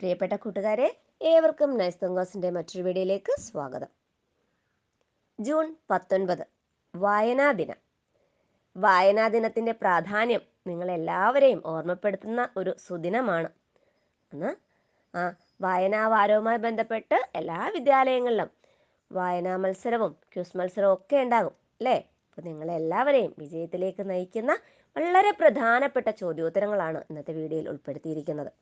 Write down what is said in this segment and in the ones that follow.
പ്രിയപ്പെട്ട കൂട്ടുകാരെ ഏവർക്കും നൈസ് തങ്കോസിന്റെ മറ്റൊരു വീഡിയോയിലേക്ക് സ്വാഗതം. ജൂൺ പത്തൊൻപത് വായനാ ദിനം. വായനാ ദിനത്തിന്റെ പ്രാധാന്യം നിങ്ങൾ എല്ലാവരെയും ഓർമ്മപ്പെടുത്തുന്ന ഒരു സുദിനമാണ്. അന്ന് ആ വായനാ വാരവുമായി ബന്ധപ്പെട്ട് എല്ലാ വിദ്യാലയങ്ങളിലും വായനാ മത്സരവും ക്യൂസ് മത്സരവും ഒക്കെ ഉണ്ടാകും അല്ലേ? നിങ്ങൾ എല്ലാവരെയും വിജയത്തിലേക്ക് നയിക്കുന്ന വളരെ പ്രധാനപ്പെട്ട ചോദ്യോത്തരങ്ങളാണ് ഇന്നത്തെ വീഡിയോയിൽ ഉൾപ്പെടുത്തിയിരിക്കുന്നത്.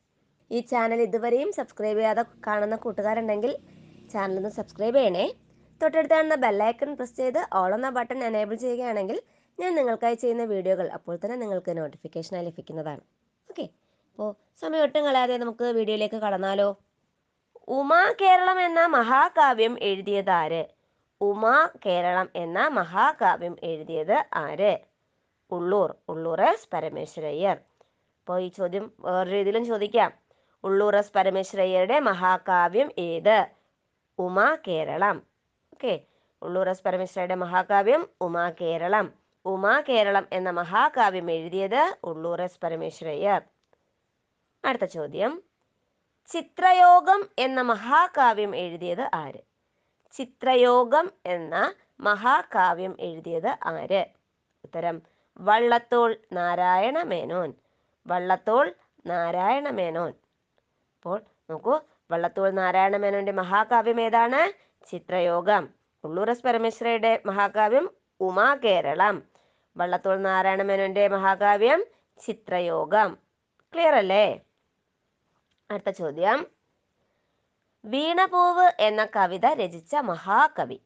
ഈ ചാനൽ ഇതുവരെയും സബ്സ്ക്രൈബ് ചെയ്യാതെ കാണുന്ന കൂട്ടുകാരുണ്ടെങ്കിൽ ചാനൽ ഒന്ന് സബ്സ്ക്രൈബ് ചെയ്യണേ. തൊട്ടടുത്ത് കാണുന്ന ബെല്ലൈക്കൺ പ്രസ് ചെയ്ത് ഓൾ എന്ന ബട്ടൺ എനേബിൾ ചെയ്യുകയാണെങ്കിൽ ഞാൻ നിങ്ങൾക്കായി ചെയ്യുന്ന വീഡിയോകൾ അപ്പോൾ തന്നെ നിങ്ങൾക്ക് നോട്ടിഫിക്കേഷനായി ലഭിക്കുന്നതാണ്. ഓക്കെ അപ്പോൾ സമയം ഒട്ടും കളയാതെ നമുക്ക് വീഡിയോയിലേക്ക് കടന്നാലോ. ഉമാ കേരളം എന്ന മഹാകാവ്യം എഴുതിയത് ആര്? ഉമാ കേരളം എന്ന മഹാകാവ്യം എഴുതിയത് ആര്? ഉള്ളൂർ. ഉള്ളൂർ പരമേശ്വരയ്യർ. അപ്പോൾ ഈ ചോദ്യം വേറെ രീതിയിലും ചോദിക്കാം. ഉള്ളൂർ എസ് പരമേശ്വരയ്യരുടെ മഹാകാവ്യം ഏത്? ഉമാ കേരളം. ഓക്കെ ഉള്ളൂർ എസ് പരമേശ്വരയുടെ മഹാകാവ്യം ഉമാ കേരളം. ഉമാ കേരളം എന്ന മഹാകാവ്യം എഴുതിയത് ഉള്ളൂർ എസ് പരമേശ്വരയ്യർ. അടുത്ത ചോദ്യം. ചിത്രയോഗം എന്ന മഹാകാവ്യം എഴുതിയത് ആര്? ചിത്രയോഗം എന്ന മഹാകാവ്യം എഴുതിയത് ആര്? ഉത്തരം. വള്ളത്തോൾ നാരായണ മേനോൻ. വള്ളത്തോൾ നാരായണ മേനോൻ. അപ്പോൾ നോക്കൂ വള്ളത്തോൾ നാരായണ മേനോന്റെ മഹാകാവ്യം ഏതാണ്? ചിത്രയോഗം. ഉള്ളൂറസ് പരമേശ്വരയുടെ മഹാകാവ്യം ഉമാ കേരളം. വള്ളത്തോൾ നാരായണ മേനോന്റെ മഹാകാവ്യം ചിത്രയോഗം. ക്ലിയർ അല്ലേ? അടുത്ത ചോദ്യം. വീണപൂവ് എന്ന കവിത രചിച്ച മഹാകവി.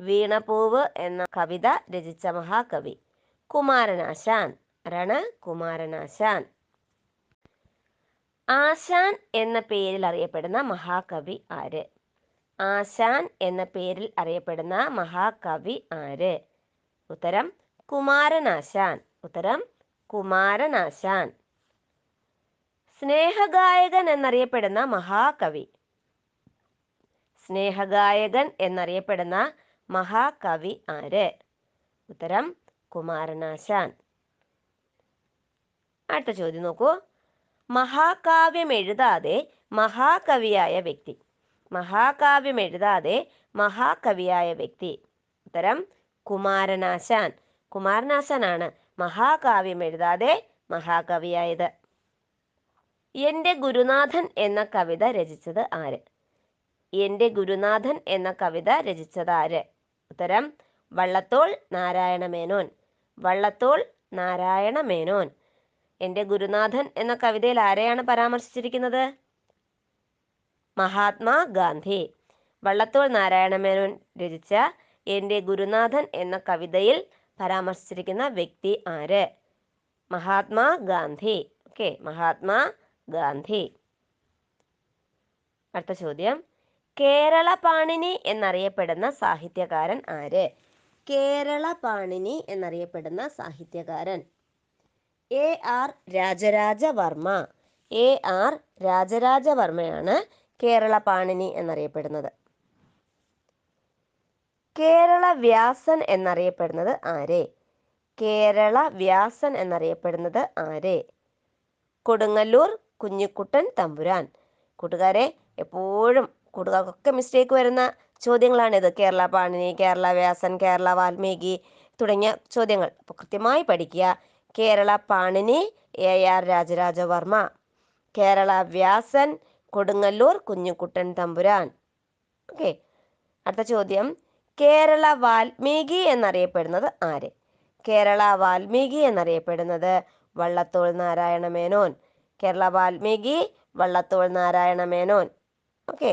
വീണപൂവ് എന്ന കവിത രചിച്ച മഹാകവി. കുമാരനാശാൻ. ആരാണ്? കുമാരനാശാൻ. ആശാൻ എന്ന പേരിൽ അറിയപ്പെടുന്ന മഹാകവി ആര്? ആശാൻ എന്ന പേരിൽ അറിയപ്പെടുന്ന മഹാകവി ആര്? ഉത്തരം കുമാരനാശാൻ ഉത്തരം കുമാരനാശാൻ സ്നേഹഗായകൻ എന്നറിയപ്പെടുന്ന മഹാകവി. സ്നേഹഗായകൻ എന്നറിയപ്പെടുന്ന മഹാകവി ആര്? ഉത്തരം കുമാരനാശാൻ അടുത്ത ചോദ്യം നോക്കൂ. മഹാകാവ്യം എഴുതാതെ മഹാകവിയായ വ്യക്തി. മഹാകാവ്യം എഴുതാതെ മഹാകവിയായ വ്യക്തി. ഉത്തരം കുമാരനാശാൻ. കുമാരനാശാനാണ് മഹാകാവ്യം എഴുതാതെ മഹാകവിയായത്. എന്റെ ഗുരുനാഥൻ എന്ന കവിത രചിച്ചത് ആര്? എന്റെ ഗുരുനാഥൻ എന്ന കവിത രചിച്ചത് ആര്? ഉത്തരം വള്ളത്തോൾ നാരായണ മേനോൻ വള്ളത്തോൾ നാരായണ മേനോൻ എന്റെ ഗുരുനാഥൻ എന്ന കവിതയിൽ ആരെയാണ് പരാമർശിച്ചിരിക്കുന്നത്? മഹാത്മാ ഗാന്ധി. വള്ളത്തോൾ നാരായണമേനോൻ രചിച്ച എന്റെ ഗുരുനാഥൻ എന്ന കവിതയിൽ പരാമർശിച്ചിരിക്കുന്ന വ്യക്തി ആര്? മഹാത്മാ ഗാന്ധി. ഓക്കെ മഹാത്മാ ഗാന്ധി. അടുത്ത ചോദ്യം. കേരള പാണിനി എന്നറിയപ്പെടുന്ന സാഹിത്യകാരൻ ആര്? കേരള പാണിനി എന്നറിയപ്പെടുന്ന സാഹിത്യകാരൻ A R Rajarajavarma. A R രാജരാജവർമ്മയാണ് Kerala Panini എന്നറിയപ്പെടുന്നത്. കേരള വ്യാസൻ എന്നറിയപ്പെടുന്നത് ആരെ? കേരള വ്യാസൻ എന്നറിയപ്പെടുന്നത് ആരെ? കൊടുങ്ങല്ലൂർ കുഞ്ഞിക്കുട്ടൻ തമ്പുരാൻ. കൂട്ടുകാരെ എപ്പോഴും കൂട്ടുകാർക്കൊക്കെ മിസ്റ്റേക്ക് വരുന്ന ചോദ്യങ്ങളാണിത് കേരള പാണിനി കേരള വ്യാസൻ കേരള വാൽമീകി തുടങ്ങിയ ചോദ്യങ്ങൾ. അപ്പോൾ കൃത്യമായി പഠിക്കുക. Kerala Panini A R Rajarajavarma. Kerala Vyasan Kodungallur Kunjukuttan Thampuran. Okay. അടുത്ത ചോദ്യം. കേരള വാൽമീകി എന്നറിയപ്പെടുന്നത് ആര്? കേരള വാൽമീകി എന്നറിയപ്പെടുന്നത് വള്ളത്തോൾ നാരായണ മേനോൻ. കേരള വാൽമീകി വള്ളത്തോൾ നാരായണ മേനോൻ. ഓക്കെ.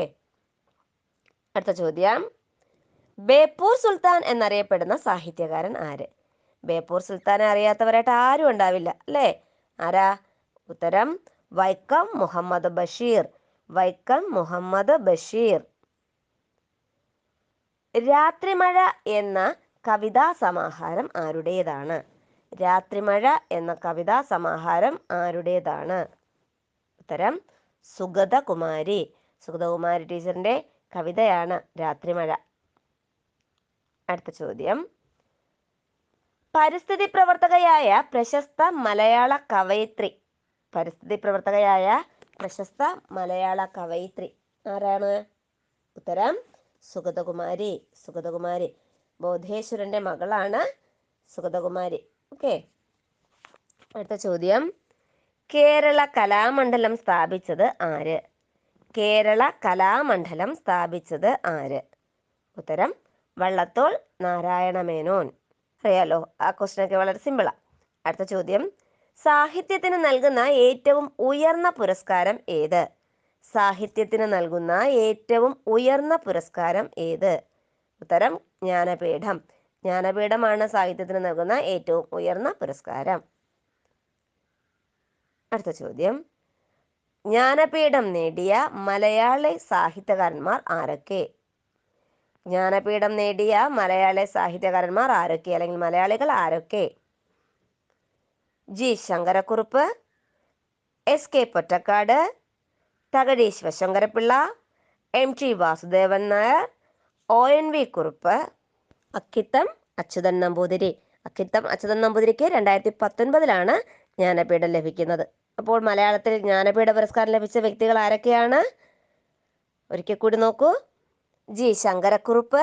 അടുത്ത ചോദ്യം. ബേപ്പൂർ സുൽത്താൻ എന്നറിയപ്പെടുന്ന സാഹിത്യകാരൻ ആര്? ബേപ്പൂർ സുൽത്താനെ അറിയാത്തവരായിട്ട് ആരും ഉണ്ടാവില്ല അല്ലേ? ആരാ? ഉത്തരം വൈക്കം മുഹമ്മദ് ബഷീർ. വൈക്കം മുഹമ്മദ് ബഷീർ. രാത്രിമഴ എന്ന കവിതാ സമാഹാരം ആരുടേതാണ്? രാത്രിമഴ എന്ന കവിതാ സമാഹാരം ആരുടേതാണ്? ഉത്തരം സുഗതകുമാരി. സുഗതകുമാരി ടീച്ചറിന്റെ കവിതയാണ് രാത്രിമഴ. അടുത്ത ചോദ്യം. പരിസ്ഥിതി പ്രവർത്തകയായ പ്രശസ്ത മലയാള കവയിത്രി. പരിസ്ഥിതി പ്രവർത്തകയായ പ്രശസ്ത മലയാള കവയിത്രി. ആരാണ്? ഉത്തരം സുഗതകുമാരി. സുഗതകുമാരി. ബോധേശ്വരന്റെ മകളാണ് സുഗതകുമാരി. ഓക്കെ. അടുത്ത ചോദ്യം. കേരള കലാമണ്ഡലം സ്ഥാപിച്ചത് ആര്? കേരള കലാമണ്ഡലം സ്ഥാപിച്ചത് ആര്? ഉത്തരം വള്ളത്തോൾ നാരായണ മേനോൻ അറിയാലോ? ആ ക്വസ്റ്റ്യൻ ഒക്കെ വളരെ സിമ്പിളാ അടുത്ത ചോദ്യം. സാഹിത്യത്തിന് നൽകുന്ന ഏറ്റവും ഉയർന്ന പുരസ്കാരം ഏത്? സാഹിത്യത്തിന് നൽകുന്ന ഏറ്റവും ഉയർന്ന പുരസ്കാരം ഏത്? ഉത്തരം ജ്ഞാനപീഠം. ജ്ഞാനപീഠമാണ് സാഹിത്യത്തിന് നൽകുന്ന ഏറ്റവും ഉയർന്ന പുരസ്കാരം. അടുത്ത ചോദ്യം. ജ്ഞാനപീഠം നേടിയ മലയാളി സാഹിത്യകാരന്മാർ ആരൊക്കെ? ജ്ഞാനപീഠം നേടിയ മലയാളി സാഹിത്യകാരന്മാർ ആരൊക്കെ? അല്ലെങ്കിൽ മലയാളികൾ ആരൊക്കെ? G Sankarakurup S K Pottekkatt Thakazhi Sivasankara Pillai M T Vasudevan Nair O N V Kurup Akkitham Achuthan Namboothiri. Akkitham Achuthan നമ്പൂതിരിക്ക് രണ്ടായിരത്തി പത്തൊൻപതിലാണ് ജ്ഞാനപീഠം ലഭിക്കുന്നത്. അപ്പോൾ മലയാളത്തിൽ ജ്ഞാനപീഠ പുരസ്കാരം ലഭിച്ച വ്യക്തികൾ ആരൊക്കെയാണ്? ഒരിക്കൽ കൂടി നോക്കൂ. G Sankarakurup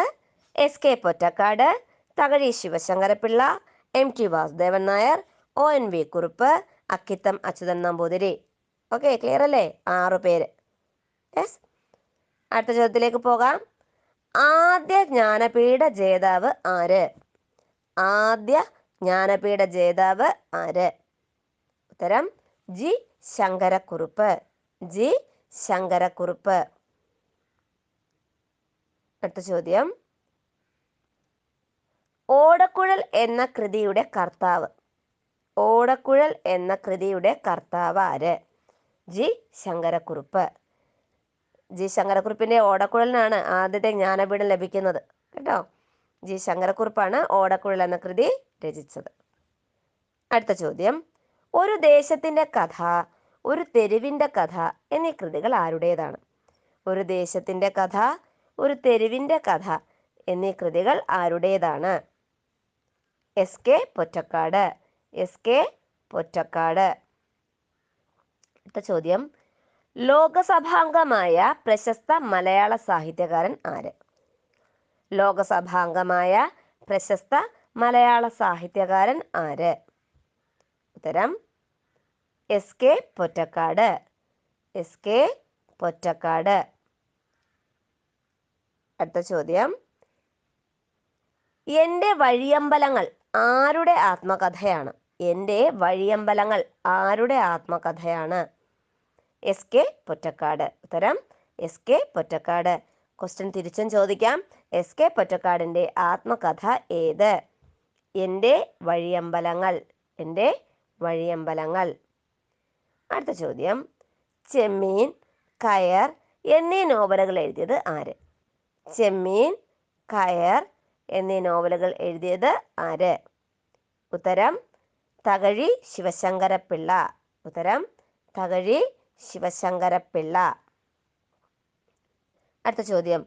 S K Pottekkatt Thakazhi Sivasankara Pillai M T Vasudevan Nair O N V Kurup Akkitham Achuthan Namboothiri. Okay clear അല്ലേ? ആറു പേര്. യെസ് അടുത്ത ചോദ്യത്തിലേക്ക് പോകാം. ആദ്യ ജ്ഞാനപീഠ ജേതാവ് ആര്? ആദ്യ ജ്ഞാനപീഠ ജേതാവ് ആര്? ഉത്തരം ജി ശങ്കരക്കുറുപ്പ്. ജി ശങ്കരക്കുറുപ്പ്. അടുത്ത ചോദ്യം. ഓടക്കുഴൽ എന്ന കൃതിയുടെ കർത്താവ്. ഓടക്കുഴൽ എന്ന കൃതിയുടെ കർത്താവ് ആര്? ജി. ശങ്കരക്കുറുപ്പ്. ജി. ശങ്കരക്കുറുപ്പിന്റെ ഓടക്കുഴലിനാണ് ആദ്യത്തെ ജ്ഞാനപീഠം ലഭിക്കുന്നത്. കേട്ടോ? ജി. ശങ്കരക്കുറുപ്പാണ് ഓടക്കുഴൽ എന്ന കൃതി രചിച്ചത്. അടുത്ത ചോദ്യം. ഒരു ദേശത്തിന്റെ കഥ ഒരു തെരുവിന്റെ കഥ എന്നീ കൃതികൾ ആരുടേതാണ്? ഒരു ദേശത്തിന്റെ കഥ ഒരു തെരുവിന്റെ കഥ എന്നീ കൃതികൾ ആരുടേതാണ്? S K Pottekkatt S K Pottekkatt. അടുത്ത ചോദ്യം. ലോകസഭാംഗമായ പ്രശസ്ത മലയാള സാഹിത്യകാരൻ ആര്? ലോകസഭാംഗമായ പ്രശസ്ത മലയാള സാഹിത്യകാരൻ ആര്? ഉത്തരം S K Pottekkatt S K Pottekkatt. അടുത്ത ചോദ്യം. എന്റെ വഴിയമ്പലങ്ങൾ ആരുടെ ആത്മകഥയാണ്? എന്റെ വഴിയമ്പലങ്ങൾ ആരുടെ ആത്മകഥയാണ്? S K Pottekkatt. ഉത്തരം എസ് കെ പൊറ്റക്കാട്. ക്വസ്റ്റ്യൻ തിരിച്ചും ചോദിക്കാം. എസ് കെ പൊറ്റക്കാടിന്റെ ആത്മകഥ ഏത്? എന്റെ വഴിയമ്പലങ്ങൾ എന്റെ വഴിയമ്പലങ്ങൾ. അടുത്ത ചോദ്യം. ചെമ്മീൻ കയർ എന്നീ നോവലുകൾ എഴുതിയത് ആര്? ചെമ്മീൻ കയർ എന്നീ നോവലുകൾ എഴുതിയത് ആര്? ഉത്തരം തകഴി ശിവശങ്കരപ്പിള്ള. ഉത്തരം തകഴി ശിവശങ്കരപ്പിള്ള. അടുത്ത ചോദ്യം.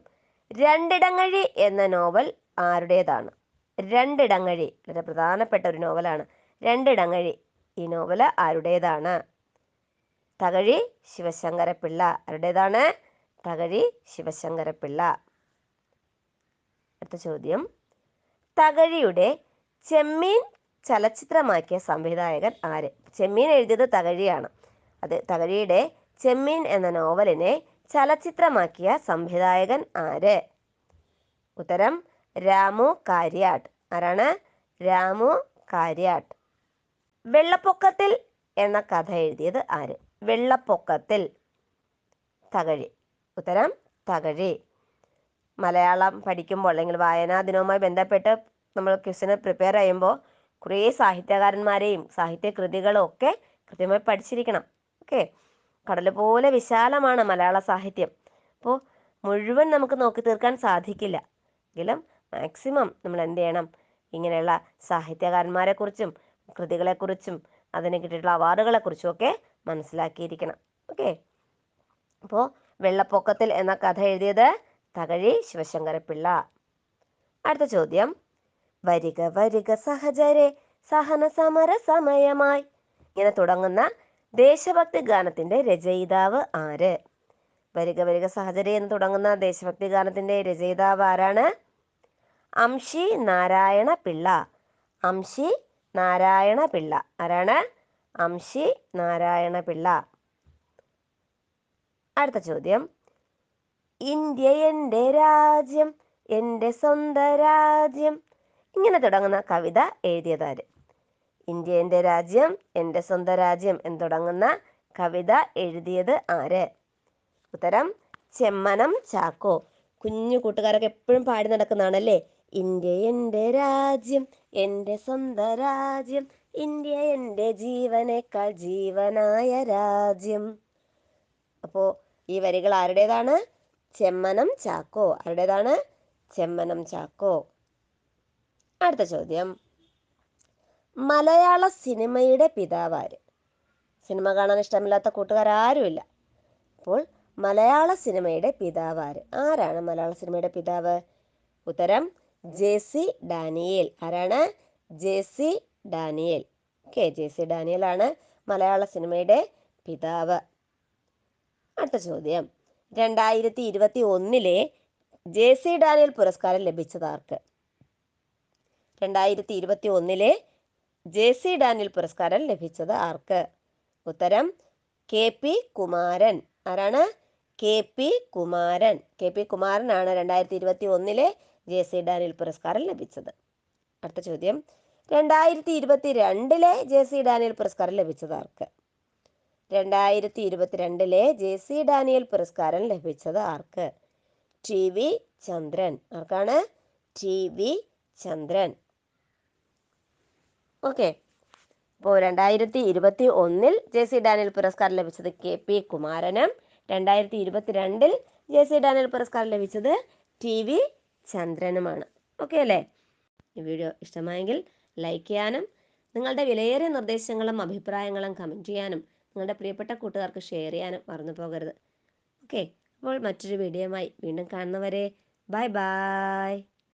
രണ്ടിടങ്ങഴി എന്ന നോവൽ ആരുടേതാണ്? രണ്ടിടങ്ങഴി വളരെ പ്രധാനപ്പെട്ട ഒരു നോവലാണ്. രണ്ടിടങ്ങഴി ഈ നോവൽ ആരുടേതാണ്? തകഴി ശിവശങ്കരപ്പിള്ള. ആരുടേതാണ്? തകഴി ശിവശങ്കരപ്പിള്ള. അടുത്ത ചോദ്യം. തകഴിയുടെ ചെമ്മീൻ ചലച്ചിത്രമാക്കിയ സംവിധായകൻ ആര്? ചെമ്മീൻ എഴുതിയത് തകഴിയാണ്. അത് തകഴിയുടെ ചെമ്മീൻ എന്ന നോവലിനെ ചലച്ചിത്രമാക്കിയ സംവിധായകൻ ആര്? ഉത്തരം രാമു കാര്യാട്ട്. ആരാണ്? രാമു കാര്യാട്ട്. വെള്ളപ്പൊക്കത്തിൽ എന്ന കഥ എഴുതിയത് ആര്? വെള്ളപ്പൊക്കത്തിൽ തകഴി. ഉത്തരം തകഴി. മലയാളം പഠിക്കുമ്പോൾ അല്ലെങ്കിൽ വായനാ ദിനവുമായി ബന്ധപ്പെട്ട് നമ്മൾ ക്വസ്റ്റിന് പ്രിപ്പയർ ചെയ്യുമ്പോൾ കുറേ സാഹിത്യകാരന്മാരെയും സാഹിത്യ കൃതികളും ഒക്കെ കൃത്യമായി പഠിച്ചിരിക്കണം. ഓക്കെ? കടൽ പോലെ വിശാലമാണ് മലയാള സാഹിത്യം. അപ്പോൾ മുഴുവൻ നമുക്ക് നോക്കി തീർക്കാൻ സാധിക്കില്ല. എങ്കിലും മാക്സിമം നമ്മൾ എന്ത് ചെയ്യണം? ഇങ്ങനെയുള്ള സാഹിത്യകാരന്മാരെക്കുറിച്ചും കൃതികളെക്കുറിച്ചും അതിന് കിട്ടിയിട്ടുള്ള അവാർഡുകളെക്കുറിച്ചും ഒക്കെ മനസ്സിലാക്കിയിരിക്കണം. ഓക്കെ? അപ്പോൾ വെള്ളപ്പൊക്കത്തിൽ എന്ന കഥ എഴുതിയത് തകഴി ശിവശങ്കരപ്പിള്ള. അടുത്ത ചോദ്യം. വരിക വരിക സഹചരെ സഹന സമര സമയമായി. ഇങ്ങനെ തുടങ്ങുന്ന ദേശഭക്തി ഗാനത്തിന്റെ രചയിതാവ് ആര്? വരിക വരിക സഹചരി എന്ന് തുടങ്ങുന്ന ദേശഭക്തി ഗാനത്തിന്റെ രചയിതാവ് ആരാണ്? അംഷി നാരായണ പിള്ള. അംശി നാരായണ പിള്ള. ആരാണ്? അംശി നാരായണ പിള്ള. അടുത്ത ചോദ്യം. ഇന്ത്യ എന്റെ രാജ്യം എന്റെ സ്വന്തം രാജ്യം. ഇങ്ങനെ തുടങ്ങുന്ന കവിത എഴുതിയതാര്? ഇന്ത്യ എന്റെ രാജ്യം എന്റെ സ്വന്തം രാജ്യം എന്ന് തുടങ്ങുന്ന കവിത എഴുതിയത് ആര്? ഉത്തരം ചെമ്മനം ചാക്കോ. കുഞ്ഞു കൂട്ടുകാരൊക്കെ എപ്പോഴും പാടി നടക്കുന്നതാണല്ലേ? ഇന്ത്യ എന്റെ രാജ്യം എന്റെ സ്വന്തം രാജ്യം. ഇന്ത്യ എന്റെ ജീവനേക്കാൾ ജീവനായ രാജ്യം. അപ്പോൾ ഈ വരികൾ ആരുടേതാണ്? ചെമ്മനം ചാക്കോ. ആരുടേതാണ്? ചെമ്മനം ചാക്കോ. അടുത്ത ചോദ്യം. മലയാള സിനിമയുടെ പിതാവാര്. സിനിമ കാണാൻ ഇഷ്ടമില്ലാത്ത കൂട്ടുകാരാരുമില്ല. അപ്പോൾ മലയാള സിനിമയുടെ പിതാവാര്. ആരാണ് മലയാള സിനിമയുടെ പിതാവ്? ഉത്തരം ജെ സി ഡാനിയേൽ. ആരാണ്? J C Daniel. Okay J C Daniel ആണ് മലയാള സിനിമയുടെ പിതാവ്. അടുത്ത ചോദ്യം. രണ്ടായിരത്തി ഇരുപത്തി ഒന്നിലെ ജെ സി ഡാനിയൽ പുരസ്കാരം ലഭിച്ചത് ആർക്ക് രണ്ടായിരത്തി ഇരുപത്തി ഒന്നിലെ ജെ സി ഡാനിയൽ പുരസ്കാരം ലഭിച്ചത് ആർക്ക്? ഉത്തരം കെ പി കുമാരൻ. ആരാണ്? K P Kumaran. K P കുമാരനാണ് രണ്ടായിരത്തി ഇരുപത്തി ഒന്നിലെ ജെ സി ഡാനിയൽ പുരസ്കാരം ലഭിച്ചത്. അടുത്ത ചോദ്യം. രണ്ടായിരത്തി ഇരുപത്തി രണ്ടിലെ ജെ സി ഡാനിയൽ പുരസ്കാരം ലഭിച്ചത് ആർക്ക്? രണ്ടായിരത്തി ഇരുപത്തിരണ്ടിലെ ജെ സി ഡാനിയൽ പുരസ്കാരം ലഭിച്ചത് ആർക്ക്? T V Chandran. ആർക്കാണ്? T V Chandran. ഓക്കെ. അപ്പോൾ രണ്ടായിരത്തി ഇരുപത്തി ഒന്നിൽ ജെ സി ഡാനിയൽ പുരസ്കാരം ലഭിച്ചത് കെ പി കുമാരനും രണ്ടായിരത്തി ഇരുപത്തിരണ്ടിൽ ജെ സി ഡാനിയൽ പുരസ്കാരം ലഭിച്ചത് ടി വി ചന്ദ്രനുമാണ്. ഓക്കെ അല്ലേ? ഈ വീഡിയോ ഇഷ്ടമായെങ്കിൽ ലൈക്ക് ചെയ്യാനും നിങ്ങളുടെ വിലയേറിയ നിർദ്ദേശങ്ങളും അഭിപ്രായങ്ങളും കമന്റ് ചെയ്യാനും നിങ്ങളുടെ പ്രിയപ്പെട്ട കൂട്ടുകാർക്ക് ഷെയർ ചെയ്യാനും മറന്നു പോകരുത്. ഓക്കെ അപ്പോൾ മറ്റൊരു വീഡിയോയുമായി വീണ്ടും കാണുന്നവരെ ബൈ ബൈ